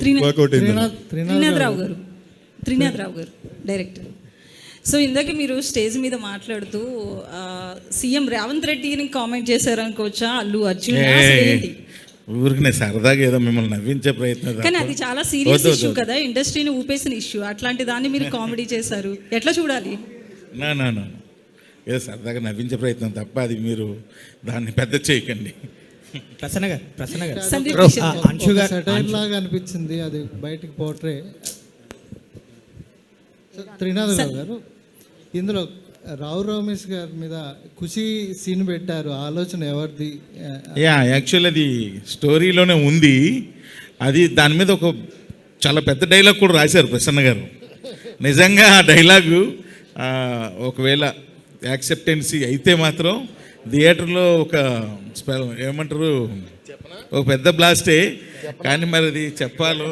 త్రినాథ్ త్రినాథరావు గారు. త్రినాథరావు గారు director so ఇందాక మీరు స్టేజ్ మీద మాట్లాడుతూ సీఎం రేవంత్ రెడ్డిని కామెంట్ చేశారు అనుకోవచ్చా? అల్లు అర్జున్? ఊరికి సరదాగా ఏదో మిమ్మల్ని నవ్వించే ప్రయత్నం కానీ. అది చాలా సీరియస్ ఇష్యూ. కదా. ఇండస్ట్రీని ఊపేసిన ఇష్యూ అట్లాంటి దాన్ని మీరు కామెడీ చేశారు. ఎట్లా చూడాలి? నా నా నా నా. ఏదో సరదాగా నవ్వించే ప్రయత్నం తప్ప అది మీరు దాన్ని పెద్ద చేయకండి. ప్రసన్న గారు ప్రసన్న గారు. అంశు. లాగా అనిపించింది అది బయటికి పోట్రే త్రినాథ్ రావు గారు ఇందులో రావు రమేష్ గారి మీద ఖుషి సీన్ పెట్టారు ఆలోచన ఎవరిది? యా యాక్చువల్ అది స్టోరీలోనే ఉంది. అది దాని మీద ఒక చాలా పెద్ద డైలాగ్ కూడా రాశారు ప్రసన్న గారు. నిజంగా ఆ డైలాగు ఆ, ఒకవేళ యాక్సెప్టెన్సీ అయితే మాత్రం థియేటర్లో ఒక ఏమంటారు? ఒక పెద్ద బ్లాస్టే. కానీ మరి అది చెప్పాలో?